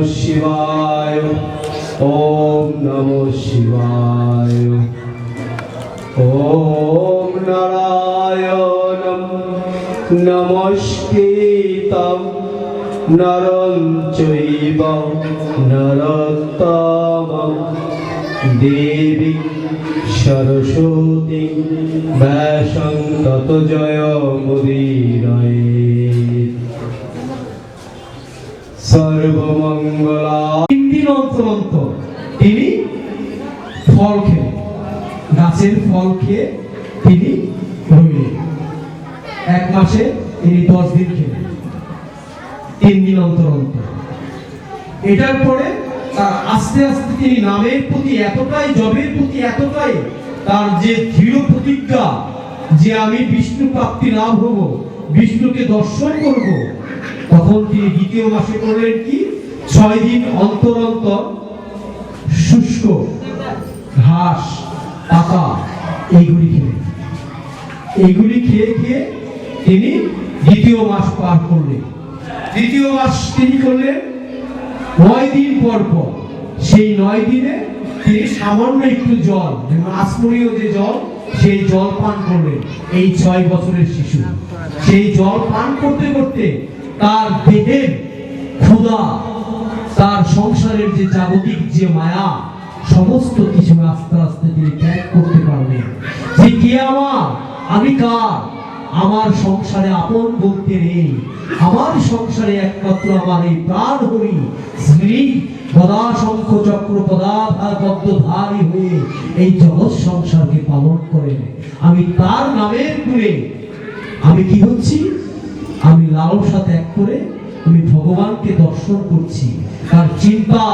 शिवाय ॐ नमो शिवाय ॐ नारायणं नमस्कृतं नरं चैव नरोत्तमं देवी सरस्वती व्यासं ततो जयमुदीरये সর্বমঙ্গলা। তিন দিন অন্তর অন্তর তিনি ফল খেলেন গাছের ফল খেয়ে তিনি রইলেন। এক মাসে তিনি দশ দিন খেলেন। তিন দিন অন্তর অন্তর। এটার পরে তার আস্তে আস্তে তিনি নামের প্রতি এতটাই, জবের প্রতি এতটাই তার যে দৃঢ় প্রতিজ্ঞা যে আমি বিষ্ণু প্রাপ্তি লাভ হব, বিষ্ণুকে দর্শন করব তখন তিনি দ্বিতীয় মাসে করলেন কি? ছয় দিন অন্তর অন্তর শুষ্ক, ঘাস, পাতা, এইগুলি খেলেন। এইগুলি খেয়ে খেয়ে তিনি দ্বিতীয় মাস পার করলেন। দ্বিতীয় মাস তিনি করলেন নয় দিন পর পর। সেই নয় দিনে তিনি সামান্য একটু জল আসমরীয় যে জল, সেই জল পান করলেন। এই ছয় বছরের শিশু। সেই জল পান করতে করতে তার দেহের ক্ষুধা, তার সংসারের যে জাগতিক যে মায়া, সমস্ত কিছু আস্তে আস্তে তিনি ত্যাগ করতে পারলেন যে কে আমার? আমি কার? আমার সংসারে আপন বলতে নেই। আমার সংসারে একমাত্র আমার এই প্রাণ হরি শ্রী গদা শঙ্খ চক্র, পদাধার, পদ্মধারী হয়ে এই জগৎ সংসারকে পালন করেন। আমি তার নামের গুণে আমি কি হচ্ছি? আমি লালসা ত্যাগ করে আমি ভগবানকে দর্শন করছি। তার চিন্তা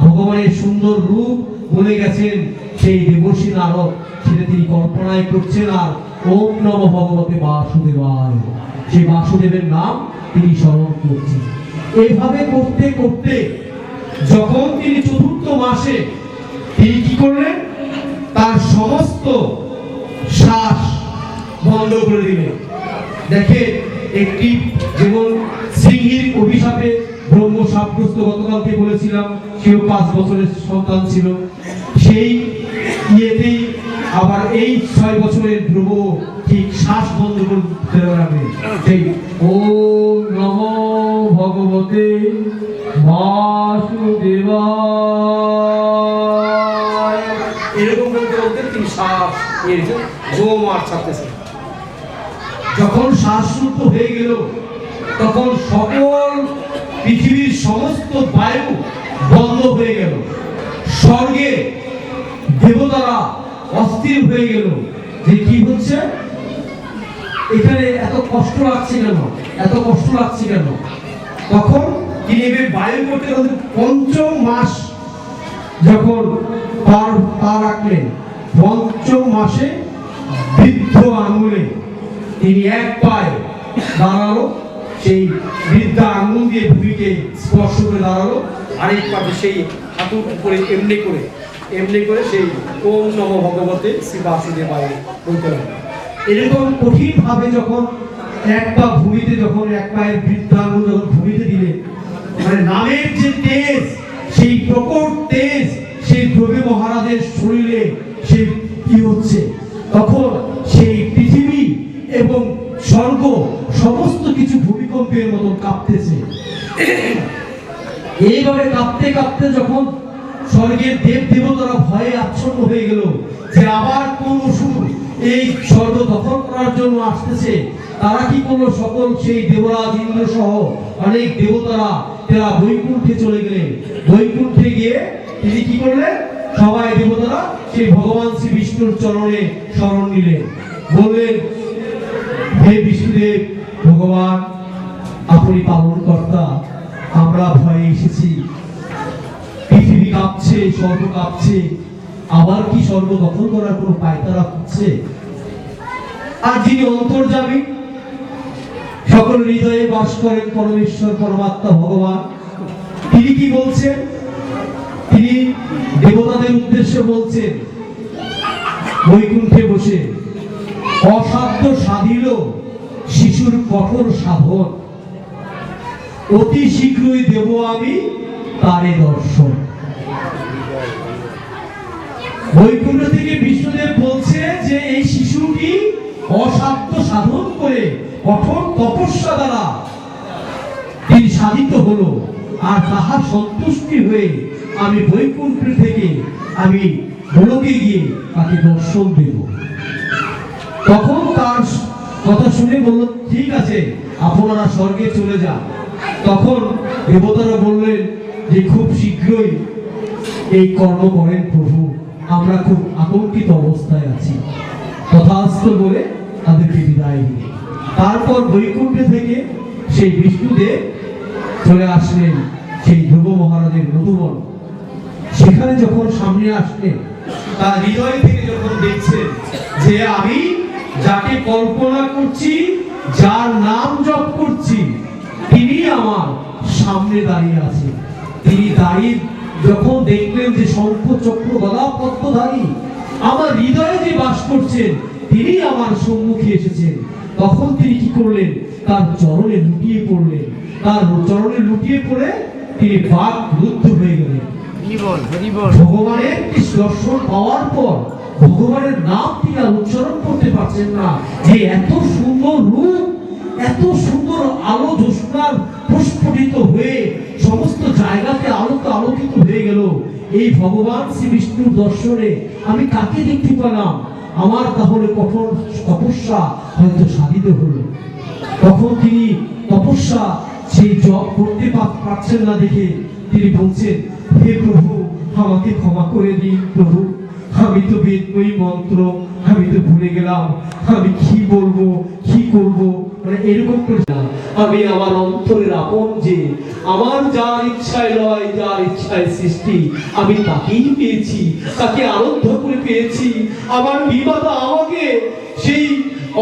ভগবানের সুন্দর রূপ বলে গেছেন। সেই দেবর্ষী নারদ, সেটা তিনি কল্পনায় করছেন আর ওম নম ভগবতে বাসুদেবায়। সেই বাসুদেবের নাম তিনি স্মরণ করছেন। এইভাবে করতে করতে যখন তিনি চতুর্থ মাসে তিনি কি করলেন? তার সমস্ত শ্বাস বন্ধ করে দিলেন। দেখে একটি যেমন সিংহীর অভিশাপে ব্রহ্ম সাব্যস্ত গতকালকে বলেছিলাম, সেও পাঁচ বছরের সন্তান ছিল। সেই ইয়েতেই আবার এই ছয় বছরের ধ্রুব ঠিক শ্বাস বন্ধ করতে লাগবে সেই ও নম ভগবতে বাসুদেবায় এরকম বলতে বলতে তিনি শ্বাস এর জোম আর ছাড়তেছেন। যখন শ্বাসরুদ্ধ হয়ে গেল, তখন সকল পৃথিবীর সমস্ত বায়ু বন্ধ হয়ে গেল। স্বর্গে দেবতারা অস্থির হয়ে গেল। যে কি হচ্ছে? এখানে এত কষ্ট লাগছে কেন? এত কষ্ট লাগছে কেন? তখন তিনি বায়ু করতে পঞ্চম মাস যখন পার পা রাখলেন, পঞ্চম মাসে বৃদ্ধ আঙুলে তিনি এক পায়ে দাঁড়াল, সেই বৃদ্ধা আঙুল দিয়ে ভূমিকে স্পর্শ করে দাঁড়াল, আরেক পাশে সেই হাঁটুর উপরে এমনি করে এমনি করে সেই ওম নম ভগবতে শ্রী বাসুদেবায় বলতে লাগল। এরকম কঠিনভাবে যখন এক পা ভূমিতে যখন এক পায়ের বৃদ্ধা আঙুল যখন ভূমিতে দিলে মানে নামের যে তেজ, সেই প্রকট তেজ, সেই দ্রব্য মহারাজের শরীরে সেই কি হচ্ছে? তখন ভূমিকম্পের মতন কাঁপতেছে। এইভাবে কাঁপতে কাঁপতে যখন স্বর্গের দেব দেবতারা ভয়ে আচ্ছন্ন হয়ে গেল যে আবার কোন অসুর এই স্বর্গ দখল করার জন্য আসতেছে, তারা কি করল সকল সেই দেবরাজ ইন্দ্র সহ অনেক দেবতারা তারা বৈকুণ্ঠে চলে গেলেন বৈকুণ্ঠে গিয়ে তিনি কি করলেন? সবাই দেবতারা সেই ভগবান শ্রী বিষ্ণুর চরণে শরণ নিলেন। বললেন, হে বিষ্ণুদেব, ভগবান আপনি পালন কর্তা আমরা ভয়ে এসেছি। পৃথিবী কাঁপছে, স্বর্গ কাঁপছে। আবার কি স্বর্গ দখল করার কোনো পায়তারা হচ্ছে আর যিনি অন্তর্যামী, সকল হৃদয়ে বাস করেন পরমেশ্বর, পরমাত্মা, ভগবান। তিনি কি বলছেন? তিনি দেবতাদের উদ্দেশ্যে বলছেন, বৈকুণ্ঠে বসে, অসাধ্য সাধিল শিশুর কঠোর সাধন। অতি শীঘ্রই দেব আমি তারে দর্শন। বৈকুণ্ঠ থেকে বিষ্ণুদেব বলছে যে এই শিশুটি অসাধ্য সাধন করে কঠোর তপস্যা দ্বারা তিনি সাধিত হলো আর তাহার সন্তুষ্টি হয়ে আমি বৈকুণ্ঠ থেকে আমি গোলকে গিয়ে তাকে দর্শন দেব। তখন তার কথা শুনে বলল, ঠিক আছে, আপনারা স্বর্গে চলে যান। তখন দেবতারা বললেন যে খুব শীঘ্রই এই কর্ম করেন প্রভু, আমরা খুব আতঙ্কিত অবস্থায় আছি। তথাস্থ বলে তাদেরকে বিদায় দিলেন তারপর বৈকুণ্ঠে থেকে সেই বিষ্ণুদেব চলে আসলেন সেই ধ্রুব মহারাজের মধুবন। সেখানে যখন সামনে আসলেন, তার হৃদয় থেকে যখন দেখছেন যে আমি যাকে কল্পনা করছি, যার নাম জপ করছি তিনি আমার সামনে দাঁড়িয়ে আছে তিনি দাঁড়িয়ে যখন দেখলেন যে শঙ্খ চক্র গদা পদ্মধারী আমার হৃদয়ে যে বাস করছেন তিনি আমার সম্মুখে এসেছেন। তখন তিনি কি করলেন? তার চরণে লুটিয়ে পড়লেন। তার চরণে লুটিয়ে পড়ে তিনি বাক রুদ্ধ হয়ে গেলেন। ভগবানের দর্শন পাওয়ার পর ভগবানের নাম তিনি উচ্চারণ করতে পারছেন না। যে এত সুন্দর রূপ এত সুন্দর আলো জ্যোৎস্নার প্রস্ফুটিত হয়ে সমস্ত জায়গাতে আলোকে আলোকিত হয়ে গেল। এই ভগবান শ্রী বিষ্ণুর দর্শনে আমি কাকে দেখতে পেলাম। আমার তাহলে কঠোর তপস্যা হয়তো সাধিত হলো। তখন তিনি তপস্যা সেই জপ করতে পারছেন না দেখে তিনি বলছেন, হে প্রভু, আমাকে ক্ষমা করে দিন প্রভু। আমি তো বেদময়ী মন্ত্র, আমি তো ভুলে গেলাম। আমি কি বলব, কি করব? মানে এরকম। আমি আমার অন্তরের আপন যে আমার যার ইচ্ছায় লয়, যার ইচ্ছায় সৃষ্টি, আমি তাকেই পেয়েছি, তাকে আরোধ্য করে পেয়েছি আমার বিবাদা আমাকে সেই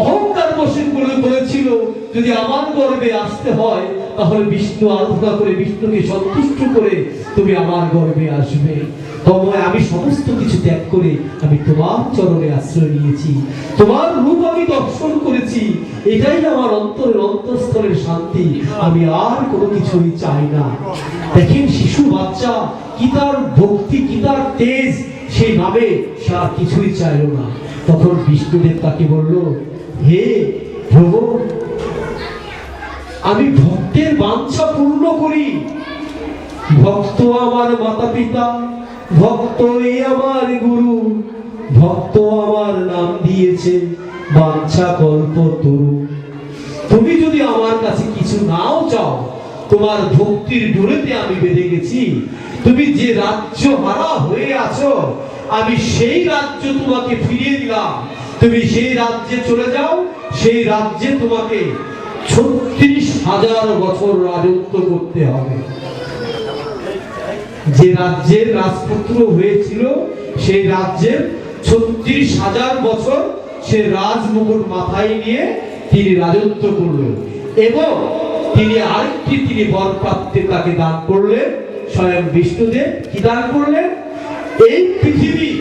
অহংকার বসে বলে বলেছিল, যদি আমার গর্বে আসতে হয়, তাহলে বিষ্ণু আরাধনা করে বিষ্ণুকে সন্তুষ্ট করে তুমি আমার গর্বে আসবে তবে আমি সমস্ত কিছু ত্যাগ করে আমি তোমার চরণে আশ্রয় নিয়েছি। তোমার রূপ আমি দর্শন করেছি। এটাই আমার অন্তরের অন্তঃস্থলের শান্তি। আমি আর কোনো কিছুই চাই না। দেখেন শিশু বাচ্চা, কি তার ভক্তি, কি তার তেজ সেই নামে সে আর কিছুই চাইল না। তখন বিষ্ণুদেব তাকে বলল, হে প্রভু, আমি ভক্তের বাঞ্ছা পূর্ণ করি। ভক্ত আমার মাতা পিতা ভক্তই আমার গুরু, ভক্ত আমার নাম দিয়েছে, বাঞ্ছা কল্প তরু। তুমি যদি আমার কাছে কিছু নাও চাও, তোমার ভক্তির ডোরেতে আমি বেঁধে গেছি। তুমি যে রাজ্য হারা হয়ে আছো, আমি সেই রাজ্য তোমাকে ফিরিয়ে দিলাম। তুমি সেই রাজ্যে চলে যাও, সেই রাজ্যে তোমাকে ছত্রিশ হাজার বছর রাজত্ব করতে হবে। যে রাজ্যের রাজপুত্র হয়েছিল সেই রাজ্যের ছত্রিশ হাজার বছর সে রাজমুকুট মাথায় নিয়ে তিনি রাজত্ব করলেন এবং তিনি আরেকটি তিনি বরপ্রাপ্তি তাকে দান করলেন, স্বয়ং বিষ্ণুদেব কি দান করলেন? এই পৃথিবী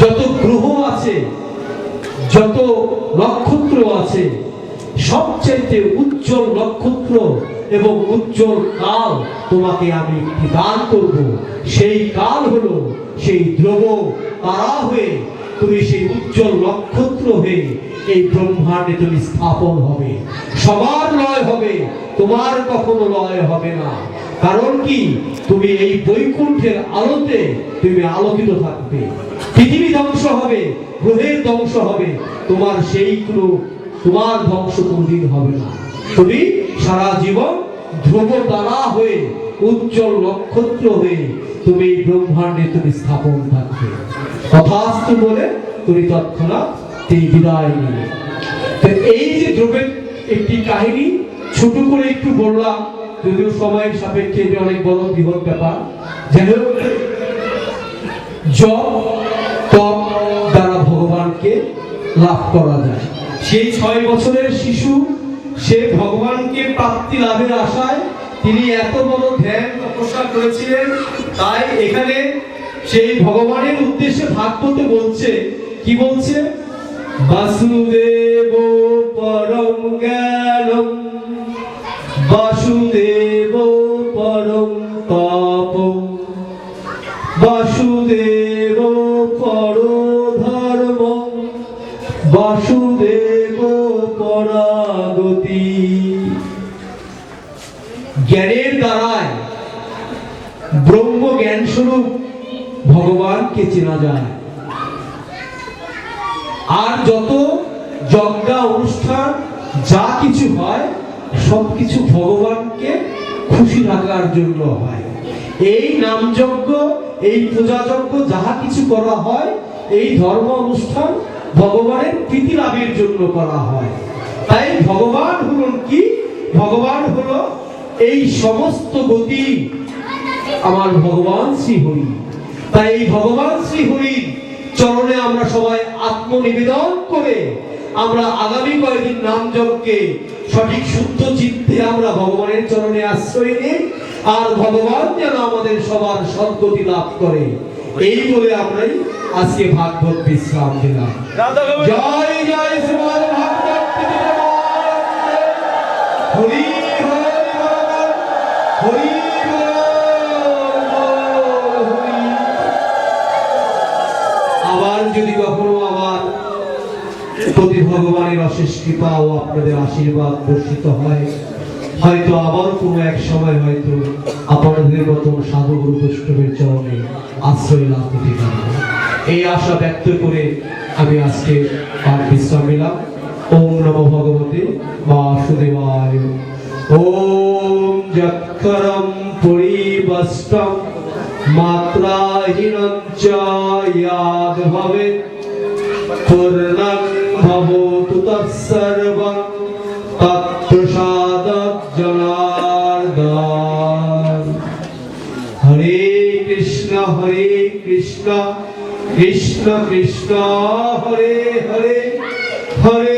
যত গ্রহ আছে, যত নক্ষত্র আছে, সবচাইতে উজ্জ্বল নক্ষত্র এবং উজ্জ্বল কাল তোমাকে আমি দান করব। সেই কাল হলো সেই ধ্রুব তারা হয়ে তুমি সেই উজ্জ্বল নক্ষত্র হয়ে এই ব্রহ্মাণ্ডে তুমি স্থাপন হবে। সবার লয় হবে, তোমার কখনো লয় হবে না। কারণ কি? তুমি এই বৈকুণ্ঠের আলোতে তুমি আলোকিত থাকবে। পৃথিবী ধ্বংস হবে, গ্রহের ধ্বংস হবে, তোমার সেই কোনো, তোমার ধ্বংস কোনদিন হবে না। তুমি সারা জীবন ধ্রুব দ্বারা হয়ে, উজ্জ্বল নক্ষত্র হয়ে তুমি ব্রহ্মাণ্ডে তুমি স্থাপন থাকবে। তথাস্তু বলে তুমি তৎক্ষণাৎ তিনি বিদায় নিলে। এই যে ধ্রুবের একটি কাহিনী, ছোট করে একটু বললাম, যদিও সময়ের সাপেক্ষে এটা অনেক বড় বৃহৎ ব্যাপার। যেন জপ, তপ দ্বারা ভগবানকে লাভ করা যায়। সেই ছয় বছরের শিশু সে ভগবানকে প্রাপ্তি লাভের আশায় তিনি এত বড় ধ্যান তপস্যা করেছিলেন, তাই এখানে সেই ভগবানের উদ্দেশ্যে ভাগবতে বলছে। কি বলছে? বাসুদেব পরম জ্ঞানম, বাসুদেব পরম তপ বাসুদেব দ্বারায় ব্রহ্ম জ্ঞান স্বরূপ ভগবানকে চেনা যায়। আর যত যজ্ঞা অনুষ্ঠান, যা কিছু হয়, সবকিছু ভগবানকে খুশি রাখার জন্য হয়। এই নামযজ্ঞ, এই পূজাযজ্ঞ, যাহা কিছু করা হয়, এই ধর্ম অনুষ্ঠান ভগবানের প্রীতি লাভের জন্য করা হয়। তাই ভগবান হলেন কি? ভগবান হলো এই সমস্ত গতি আমার ভগবান শ্রী হরি। তাই এই ভগবান শ্রী হরির চরণে আমরা সবাই আত্মনিবেদন করে আমরা আগামী কয়েকদিন নাম যজ্ঞে সঠিক শুদ্ধ চিত্তে আমরা ভগবানের চরণে আশ্রয় নিই আর ভগবান যেন আমাদের সবার সদ্গতি লাভ করে। এই বলে আমরাই আজকে ভাগবত বিশ্রাম দিলাম। জয় জয় শ্রীমদ যদি কখনো আবার প্রতি ভগবানের অশেষ কৃপা ও আপনাদের আশীর্বাদ বর্ষিত হয়, হয়তো আবার কোনো এক সময় হয়তো আপনাদের মতন সাধু বৈষ্ণবের চরণে আশ্রয় লাভ করতে পারব। এই আশা ব্যক্ত করে আমি আজকে আর বিশ্রাম নিলাম। ওম নম ভগবতে বাসুদেবায়। ওম যক্ষরম পরিবষ্টম। মাত্রাহীনং চ ইয়াদ ভবেৎ পূর্ণং ভবতু তৎসর্বং তৎপ্রসাদৎ জনার্দন হরে কৃষ্ণ হরে কৃষ্ণ কৃষ্ণ কৃষ্ণ, হরে হরে হরে